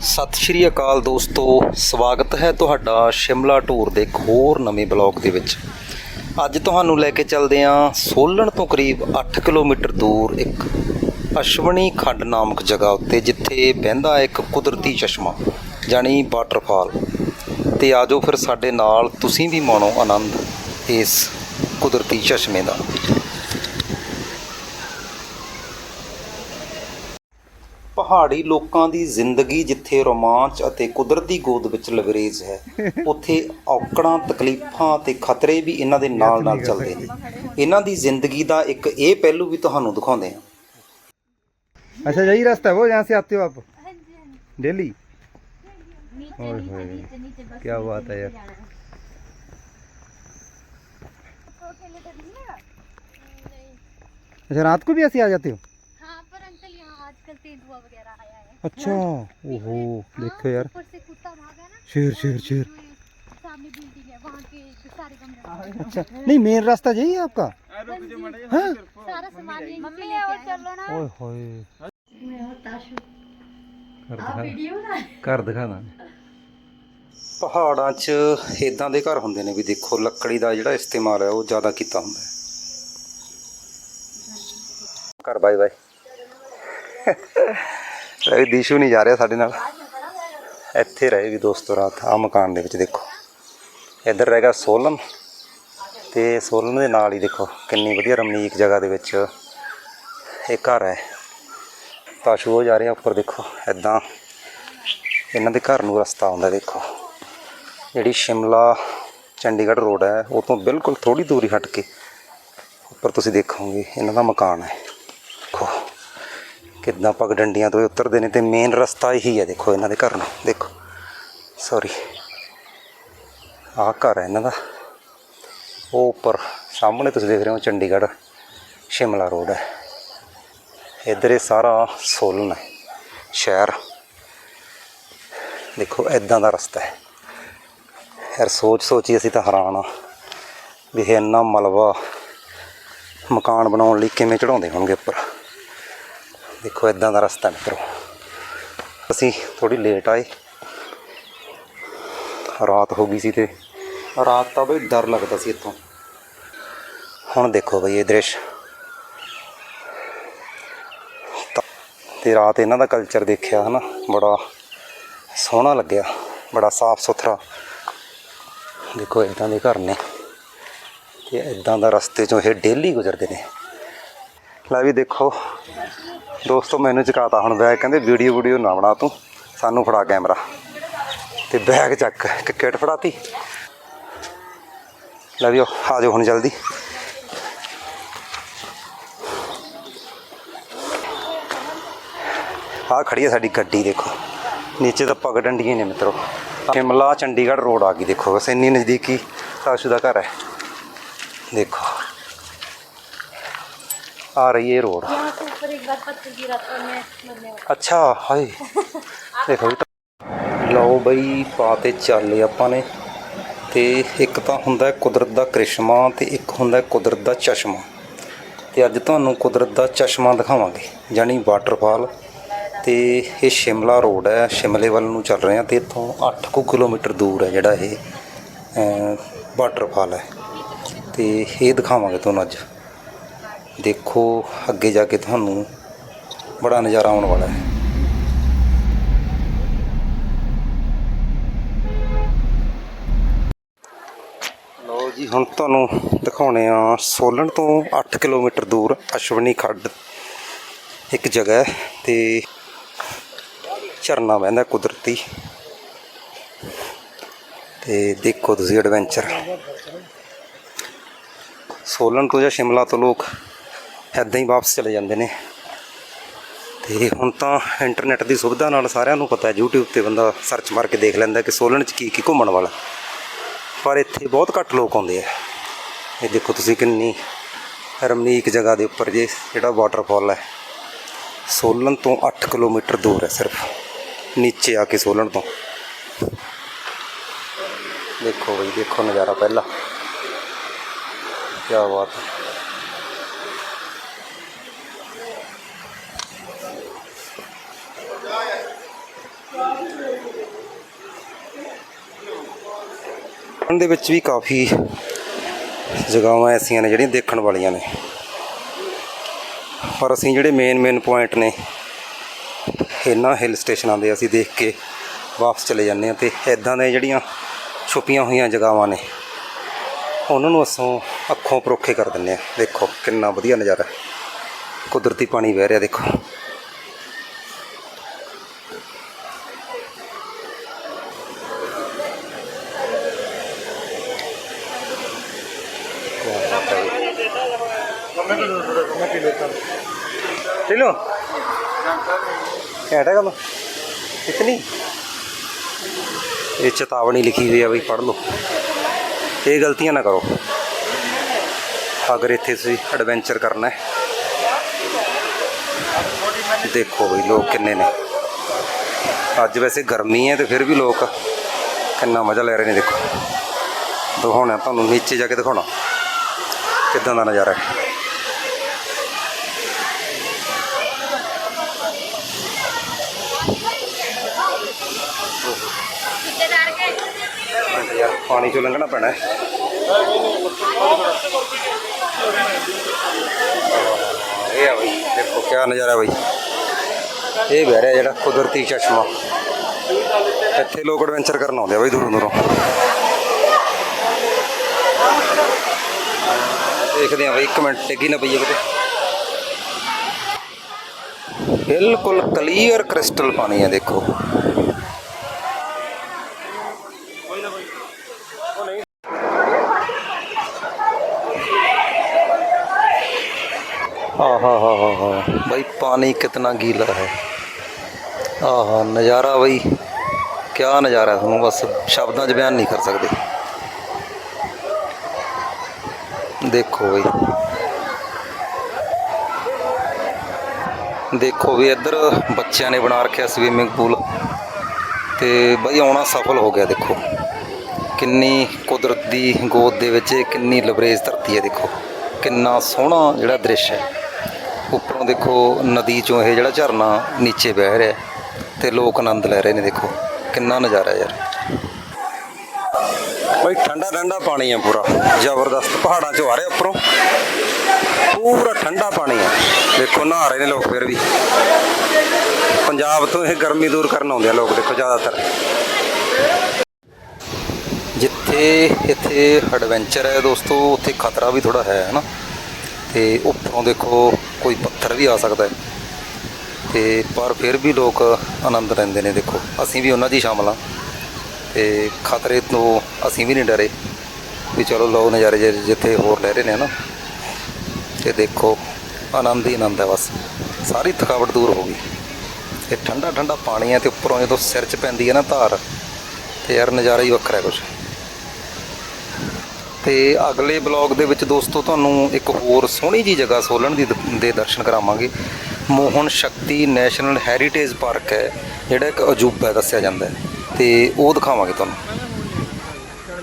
ਸਤਿ ਸ਼੍ਰੀ ਅਕਾਲ ਦੋਸਤੋ, ਸਵਾਗਤ ਹੈ ਤੁਹਾਡਾ ਸ਼ਿਮਲਾ ਟੂਰ ਦੇ ਇੱਕ ਹੋਰ ਨਵੇਂ ਬਲੌਗ ਦੇ ਵਿੱਚ। ਅੱਜ ਤੁਹਾਨੂੰ ਲੈ ਕੇ ਚੱਲਦੇ ਹਾਂ ਸੋਲਣ ਤੋਂ ਕਰੀਬ 8 ਕਿਲੋਮੀਟਰ ਦੂਰ ਇੱਕ ਅਸ਼ਵਨੀ ਖੰਡ ਨਾਮਕ ਜਗ੍ਹਾ ਉੱਤੇ, ਜਿੱਥੇ ਵਹਿੰਦਾ ਇੱਕ ਕੁਦਰਤੀ ਚਸ਼ਮਾ ਜਾਣੀ ਵਾਟਰਫਾਲ ਤੇ ਆਜੋ ਫਿਰ ਸਾਡੇ ਨਾਲ ਤੁਸੀਂ ਵੀ ਮਾਣੋ ਆਨੰਦ ਇਸ ਕੁਦਰਤੀ ਚਸ਼ਮੇ ਦਾ। ਪਹਾੜੀ ਲੋਕਾਂ ਦੀ ਜ਼ਿੰਦਗੀ ਜਿੱਥੇ ਰੋਮਾਂਚ ਅਤੇ ਕੁਦਰਤੀ ਗੋਦ ਵਿੱਚ ਲਵਰੇਜ ਹੈ ਉੱਥੇ ਔਕੜਾਂ ਤਕਲੀਫਾਂ ਤੇ ਖਤਰੇ ਵੀ ਇਹਨਾਂ ਦੇ ਨਾਲ ਨਾਲ ਚੱਲਦੇ ਨੇ ਇਹਨਾਂ ਦੀ ਜ਼ਿੰਦਗੀ ਦਾ ਇੱਕ ਇਹ ਪਹਿਲੂ ਵੀ ਤੁਹਾਨੂੰ ਦਿਖਾਉਂਦੇ ਹਾਂ अच्छा यही रास्ता है वो यहाँ से आते हो आप हाँ जी हाँ जी डेली नीचे ओए नीचे होए। नीचे नीचे बस क्या नीचे बात है नीचे यार। जाना तो अकेले तो नहीं ना नहीं अच्छा रात को भी ऐसे आ जाते हो हाँ पर अंकल यहाँ आजकल तेंदुआ वगैरह आया है अच्छा ओहो हाँ, देखो यार ऊपर से कुत्ता भागा ना शेर शेर शेर जो ये सामने बिल्डिंग है वहाँ के जो सारे कमरे अच्छा नहीं मेन रास्ता यही है आपका हाँ सारा सामान यहीं मम्मी और चलो ना ओए होए कर दिखा कर दिखाना ਪਹਾੜਾਂ 'ਚ ਇਦਾਂ ਦੇ ਘਰ ਹੁੰਦੇ ਨੇ ਵੀ ਦੇਖੋ ਲੱਕੜੀ ਦਾ ਜਿਹੜਾ ਇਸਤੇਮਾਲ ਹੈ ਉਹ ਜ਼ਿਆਦਾ ਕੀਤਾ ਹੁੰਦਾ ਹੈ ਕਰ ਬਾਈ ਬਾਈ ਰਵੀ ਦੀਸ਼ੂ ਨਹੀਂ ਜਾ ਰਿਹਾ ਸਾਡੇ ਨਾਲ। ਇੱਥੇ ਰਹੇ ਵੀ ਦੋਸਤੋ ਰਾਤ ਆ ਮਕਾਨ ਦੇ ਵਿੱਚ ਦੇਖੋ। ਇੱਧਰ ਰਹੇਗਾ ਸੋਲਨ ਤੇ ਸੋਲਨ ਦੇ ਨਾਲ ਹੀ ਦੇਖੋ ਕਿੰਨੀ ਵਧੀਆ ਰਮਣੀਕ ਜਗ੍ਹਾ ਦੇ ਵਿੱਚ ਇਹ ਘਰ ਹੈ। ਤਾਸ਼ੂ ਉਹ ਜਾ ਰਿਹਾ ਉੱਪਰ ਦੇਖੋ ਐਦਾਂ ਇਹਨਾਂ ਦੇ ਘਰ ਨੂੰ ਰਸਤਾ ਆਉਂਦਾ ਦੇਖੋ। ਜਿਹੜੀ ਸ਼ਿਮਲਾ ਚੰਡੀਗੜ੍ਹ ਰੋਡ ਹੈ, ਉਹ ਤੋਂ ਬਿਲਕੁਲ ਥੋੜੀ ਦੂਰੀ ਹਟ ਕੇ ਉੱਪਰ ਤੁਸੀਂ ਦੇਖੋਗੇ, ਇਹਨਾਂ ਦਾ ਮਕਾਨ ਹੈ। ਕਿੱਦਾਂ ਪਗ ਡੰਡੀਆਂ ਤੋਂ ਉਤਰਦੇ ਨੇ ਤੇ ਮੇਨ ਰਸਤਾ ਇਹੀ ਹੈ, ਦੇਖੋ ਇਹਨਾਂ ਦੇ ਘਰ ਨੂੰ, ਦੇਖੋ। ਸੌਰੀ ਆਹ ਘਰ ਹੈ ਇਹਨਾਂ ਦਾ। ਉਹ ਉੱਪਰ, ਸਾਹਮਣੇ ਤੁਸੀਂ ਦੇਖ ਰਹੇ ਹੋ ਚੰਡੀਗੜ੍ਹ ਸ਼ਿਮਲਾ ਰੋਡ ਹੈ। ਇੱਧਰ ਇਹ ਸਾਰਾ ਸੋਲਨ ਹੈ, ਸ਼ਹਿਰ। ਦੇਖੋ ਐਦਾਂ ਦਾ ਰਸਤਾ ਹੈ। ਯਾਰ ਸੋਚ ਸੋਚੀ ਅਸੀਂ ਤਾਂ ਹੈਰਾਨ ਆ ਵੀ ਇਹ ਇੰਨਾ ਮਲਬਾ ਮਕਾਨ ਬਣਾਉਣ ਲਈ ਕਿਵੇਂ ਚੜਾਉਂਦੇ ਹੋਣਗੇ ਉੱਪਰ। ਦੇਖੋ ਐਦਾਂ ਦਾ ਰਸਤਾ ਮਿੱਤਰੋ। ਅਸੀਂ ਥੋੜੀ ਲੇਟ ਆਏ। ਰਾਤ ਹੋ ਗਈ ਸੀ ਤੇ ਰਾਤ ਤਾਂ ਬਈ ਡਰ ਲੱਗਦਾ ਸੀ ਇੱਥੋਂ। ਹੁਣ ਦੇਖੋ ਬਈ ਇਹ ਦ੍ਰਿਸ਼। ਤਾਂ- ਤੇ ਰਾਤ ਇਹਨਾਂ ਦਾ ਕਲਚਰ ਦੇਖਿਆ ਹਨਾ, ਬੜਾ ਸੋਹਣਾ ਲੱਗਿਆ, ਬੜਾ ਸਾਫ਼ ਸੁਥਰਾ। ਦੇਖੋ ਇਦਾਂ ਦੇ ਘਰ ਨੇ। ਤੇ ਇਦਾਂ ਦਾ ਰਸਤੇ ਚੋਂ ਇਹ ਡੇਲੀ ਗੁਜ਼ਰਦੇ ਨੇ। ਲੈ ਵੀ ਦੇਖੋ। ਦੋਸਤੋ ਮੈਨੂੰ ਚਕਾਤਾ ਹੁਣ ਬੈਗ ਕਹਿੰਦੇ ਵੀਡੀਓ ਵੀਡੀਓ ਨਾ ਬਣਾ ਤੂੰ। ਸਾਨੂੰ ਫੜਾ ਕੈਮਰਾ। ਤੇ ਬੈਗ ਚੱਕ ਇੱਕ ਫੜਾਤੀ। ਲੈ ਵੀ ਆਓ, ਆ ਜਾਓ ਹੁਣ ਜਲਦੀ। ਆ ਖੜੀ ਹੈ ਸਾਡੀ ਗੱਡੀ ਦੇਖੋ। ਨੀਚੇ ਤਾਂ ਪਗ ਡੰਡੀਆਂ ਨੇ ਮਿੱਤਰੋ। ਸ਼ਿਮਲਾ ਚੰਡੀਗੜ੍ਹ ਰੋਡ ਆ ਗਈ ਦੇਖੋ। ਬਸ ਇੰਨੀ ਨਜ਼ਦੀਕੀ ਸਾਸ਼ੂ ਦਾ ਘਰ ਹੈ। ਦੇਖੋ। ਆ ਰਹੀ ਹੈ ਰੋਡ यहाँ से ऊपर एक बार पत्थर गिरा था मैं मरने वाला ਅੱਛਾ ਹਾਏ ਦੇਖੋ ਵੀ ਤਾਂ- ਲਓ ਬਈ ਪਾ ਤੇ ਚੱਲੇ ਆਪਾਂ ਨੇ ਤੇ ਇੱਕ ਤਾਂ ਹੁੰਦਾ ਹੈ ਕੁਦਰਤ ਦਾ ਕ੍ਰਿਸ਼ਮਾ ਤੇ ਇੱਕ ਹੁੰਦਾ ਹੈ ਕੁਦਰਤ ਦਾ ਚਸ਼ਮਾ ਤੇ ਅੱਜ ਤੁਹਾਨੂੰ ਕੁਦਰਤ ਦਾ ਚਸ਼ਮਾ ਦਿਖਾਵਾਂਗੇ ਜਾਨੀ ਵਾਟਰਫਾਲ ਤੇ ਇਹ ਸ਼ਿਮਲਾ ਰੋਡ ਹੈ ਸ਼ਿਮਲੇ ਵੱਲ ਨੂੰ ਚੱਲ ਰਹੇ ਹਾਂ ਤੇ ਇੱਥੋਂ 8 ਕੁ ਕਿਲੋਮੀਟਰ ਦੂਰ ਹੈ ਜਿਹੜਾ ਇਹ ਅਮ, ਵਾਟਰਫਾਲ ਹੈ ਤੇ ਇਹ ਦਿਖਾਵਾਂਗੇ ਤੁਹਾਨੂੰ ਅੱਜ ਦੇਖੋ, ਅੱਗੇ ਜਾ ਕੇ ਤੁਹਾਨੂੰ ਬੜਾ ਨਜ਼ਾਰਾ ਆਉਣ ਵਾਲਾ ਹੈ। ਲਓ ਜੀ, ਹੁਣ ਤੁਹਾਨੂੰ ਦਿਖਾਉਣੇ ਆ ਸੋਲਨ ਤੋਂ 8 ਕਿਲੋਮੀਟਰ ਦੂਰ ਅਸ਼ਵਨੀ ਖੱਡ ਇੱਕ ਜਗ੍ਹਾ ਹੈ ਤੇ ਝਰਨਾ ਵਹਿੰਦਾ ਕੁਦਰਤੀ। ਤੇ ਦੇਖੋ ਤੁਸੀਂ ਐਡਵੈਂਚਰ ਸੋਲਨ ਤੋਂ ਜਾਂ ਸ਼ਿਮਲਾ ਤੋਂ ਲੋਕ ਐਦਾਂ ਹੀ ਵਾਪਸ ਚਲੇ ਜਾਂਦੇ ਨੇ। ਤੇ ਹੁਣ ਤਾਂ ਇੰਟਰਨੈਟ ਦੀ ਸੁਵਿਧਾ ਨਾਲ ਸਾਰਿਆਂ ਨੂੰ ਪਤਾ ਹੈ, YouTube ਤੇ ਬੰਦਾ ਸਰਚ ਮਾਰ ਕੇ ਦੇਖ ਲੈਂਦਾ ਕਿ ਸੋਲਨ 'ਚ ਕੀ ਕੀ ਘੁੰਮਣ ਵਾਲਾ। ਪਰ ਇੱਥੇ ਬਹੁਤ ਘੱਟ ਲੋਕ ਆਉਂਦੇ ਆ। ਇਹ ਦੇਖੋ ਤੁਸੀਂ ਕਿੰਨੀ ਰਮਣੀਕ ਜਗ੍ਹਾ ਦੇ ਉੱਪਰ ਜੇ ਜਿਹੜਾ ਵਾਟਰਫਾਲ ਹੈ। ਸੋਲਨ ਤੋਂ 8 ਕਿਲੋਮੀਟਰ ਦੂਰ ਹੈ ਸਿਰਫ। ਨੀਚੇ ਆ ਕੇ ਸੋਲਨ ਤੋਂ। ਦੇਖੋ ਬਈ, ਦੇਖੋ ਨਜ਼ਾਰਾ ਪਹਿਲਾ। ਕੀ ਬਾਤ ਹੈ। ਉਹਨਾਂ ਦੇ ਵਿੱਚ ਵੀ ਕਾਫੀ ਜਗ੍ਹਾਵਾਂ ਐਸੀਆਂ ਨੇ ਜਿਹੜੀਆਂ ਦੇਖਣ ਵਾਲੀਆਂ ਨੇ। ਪਰ ਅਸੀਂ ਜਿਹੜੇ ਮੇਨ ਮੇਨ ਪੁਆਇੰਟ ਨੇ, ਇਹਨਾਂ ਹਿਲ ਸਟੇਸ਼ਨਾਂ ਦੇ ਅਸੀਂ ਦੇਖ ਕੇ ਵਾਪਸ ਚਲੇ ਜਾਂਦੇ ਹਾਂ ਤੇ ਇਦਾਂ ਦੇ ਜਿਹੜੀਆਂ ਛੁਪੀਆਂ ਹੋਈਆਂ ਜਗ੍ਹਾਵਾਂ ਨੇ, ਉਹਨਾਂ ਨੂੰ ਅਸੀਂ ਅੱਖੋਂ ਪਰੋਖੇ ਕਰ ਦਿੰਦੇ ਆ ਦੇਖੋ ਕਿੰਨਾ ਵਧੀਆ ਨਜ਼ਾਰਾ ਕੁਦਰਤੀ ਪਾਣੀ ਵਹਿ ਰਿਹਾ, ਦੇਖੋ। टिलो ਘੈਂਟ ਹੈ ਗੱਲ ਇਤਨੀ ਇਹ ਚੇਤਾਵਨੀ ਲਿਖੀ ਹੋਈ ਆ ਬਈ ਪੜ੍ਹ ਲਓ ਇਹ ਗਲਤੀਆਂ ਨਾ ਕਰੋ ਅਗਰ ਇੱਥੇ ਤੁਸੀਂ ਐਡਵੈਂਚਰ ਕਰਨਾ ਹੈ ਦੇਖੋ ਬਈ ਲੋਕ ਕਿੰਨੇ ਨੇ ਅੱਜ ਵੈਸੇ ਗਰਮੀ ਹੈ ਤੇ ਫਿਰ ਵੀ ਲੋਕ ਕਿੰਨਾ ਮਜ਼ਾ ਲੈ ਰਹੇ ਨੇ ਦੇਖੋ ਦਿਖਾਉਣਾ ਤੁਹਾਨੂੰ ਨੀਚੇ ਜਾ ਕੇ ਦਿਖਾਉਣਾ ਕਿੱਦਾਂ ਦਾ ਨਜ਼ਾਰਾ ਹੈ ਪਾਣੀ ਚੋਂ ਲੰਘਣਾ ਪੈਣਾ ਹੈ। ਇਹ ਆ ਬਈ, ਦੇਖੋ ਕਿਆ ਨਜ਼ਾਰਾ ਬਈ। ਇਹ ਵਹਿ ਰਿਹਾ ਜਿਹੜਾ ਕੁਦਰਤੀ ਚਸ਼ਮਾ। ਇੱਥੇ ਲੋਕ ਐਡਵੈਂਚਰ ਕਰਨ ਆਉਂਦੇ ਆ ਬਈ ਦੂਰੋਂ ਦੂਰੋਂ। ਦੇਖਦੇ ਆ ਬਈ, ਇੱਕ ਮਿੰਟ ਟਿਕੀ ਨਾ ਪਈਏ ਕਿਤੇ। ਬਿਲਕੁਲ ਕਲੀਅਰ ਕ੍ਰਿਸਟਲ ਪਾਣੀ ਆ ਦੇਖੋ। पानी कितना गीला है आहा नज़ारा भाई क्या नज़ारा है ਤੁਹਾਨੂੰ ਬਸ ਸ਼ਬਦਾਂ 'ਚ ਬਿਆਨ ਨਹੀਂ ਕਰ ਸਕਦੇ ਦੇਖੋ ਬਈ ਦੇਖੋ ਵੀ ਇੱਧਰ ਬੱਚਿਆਂ ਨੇ ਬਣਾ ਰੱਖਿਆ ਸਵੀਮਿੰਗ ਪੂਲ ਤੇ ਬਈ ਆਉਣਾ ਸਫਲ ਹੋ ਗਿਆ ਦੇਖੋ ਕਿੰਨੀ ਕੁਦਰਤ ਦੀ ਗੋਦ ਦੇ ਵਿੱਚ ਇਹ ਕਿੰਨੀ ਲਬਰੇਜ਼ ਧਰਤੀ ਹੈ ਦੇਖੋ ਕਿੰਨਾ ਸੋਹਣਾ ਜਿਹੜਾ ਦ੍ਰਿਸ਼ ਹੈ ਉੱਪਰੋਂ ਦੇਖੋ ਨਦੀ ਚੋਂ ਇਹ ਜਿਹੜਾ ਝਰਨਾ ਨੀਚੇ ਵਹਿ ਰਿਹਾ ਹੈ ਤੇ ਲੋਕ ਆਨੰਦ ਲੈ ਰਹੇ ਨੇ ਦੇਖੋ। ਕਿੰਨਾ ਨਜ਼ਾਰਾ ਯਾਰ। ਬਈ ਠੰਡਾ ਠੰਡਾ ਪਾਣੀ ਆ ਪੂਰਾ। ਜ਼ਬਰਦਸਤ ਪਹਾੜਾਂ ਚੋਂ ਆ ਰਿਹਾ ਉੱਪਰੋਂ। ਪੂਰਾ ਠੰਡਾ ਪਾਣੀ ਆ। ਦੇਖੋ ਨਹਾ ਰਹੇ ਨੇ ਲੋਕ ਫਿਰ ਵੀ। ਪੰਜਾਬ ਤੋਂ ਇਹ ਗਰਮੀ ਦੂਰ ਕਰਨ ਆਉਂਦੇ ਆ ਲੋਕ ਦੇਖੋ ਜ਼ਿਆਦਾਤਰ। ਜਿੱਥੇ ਇੱਥੇ ਐਡਵੈਂਚਰ ਹੈ ਦੋਸਤੋ, ਉੱਥੇ ਖਤਰਾ ਵੀ ਥੋੜਾ ਹੈ ਹਨਾ ਤੇ ਉੱਪਰੋਂ ਦੇਖੋ ਕੋਈ ਪੱਥਰ ਵੀ ਆ ਸਕਦਾ ਹੈ। ਤੇ ਪਰ ਫਿਰ ਵੀ ਲੋਕ ਆਨੰਦ ਲੈਂਦੇ ਨੇ, ਦੇਖੋ। ਅਸੀਂ ਵੀ ਉਹਨਾਂ ਦੀ ਹੀ ਸ਼ਾਮਲ ਹਾਂ। ਤੇ ਖਤਰੇ ਤੋਂ ਅਸੀਂ ਵੀ ਨਹੀਂ ਡਰੇ ਵੀ ਚਲੋ ਲਓ ਨਜ਼ਾਰੇ ਜਿ- ਜਿੱਥੇ ਹੋਰ ਲੈ ਰਹੇ ਨੇ, ਹਨਾ। ਤੇ ਦੇਖੋ, ਆਨੰਦ ਹੀ ਆਨੰਦ ਹੈ ਬਸ। ਸਾਰੀ ਥਕਾਵਟ ਦੂਰ ਹੋ ਗਈ। ਤੇ ਠੰਡਾ ਠੰਡਾ ਪਾਣੀ ਹੈ ਤੇ ਉੱਪਰੋਂ ਜਦੋਂ ਸਿਰ 'ਚ ਪੈਂਦੀ ਹੈ ਨਾ ਧਾਰ, ਤੇ ਯਾਰ ਨਜ਼ਾਰਾ ਹੀ ਵੱਖਰਾ ਹੈ ਕੁਛ। ਤੇ ਅਗਲੇ ਬਲੌਗ ਦੇ ਵਿੱਚ ਦੋਸਤੋ ਤੁਹਾਨੂੰ ਇੱਕ ਹੋਰ ਸੋਹਣੀ ਜੀ ਜਗ੍ਹਾ ਸੋਲਣ ਦੀ ਦ- ਦੇ ਦਰਸ਼ਨ ਕਰਾਵਾਂਗੇ। Mohan Shakti national heritage park ਹੈ, ਜਿਹੜਾ ਇੱਕ ਅਜੂਬਾ ਦੱਸਿਆ ਜਾਂਦਾ ਹੈ। ਤੇ ਉਹ ਦਿਖਾਵਾਂਗੇ ਤੁਹਾਨੂੰ।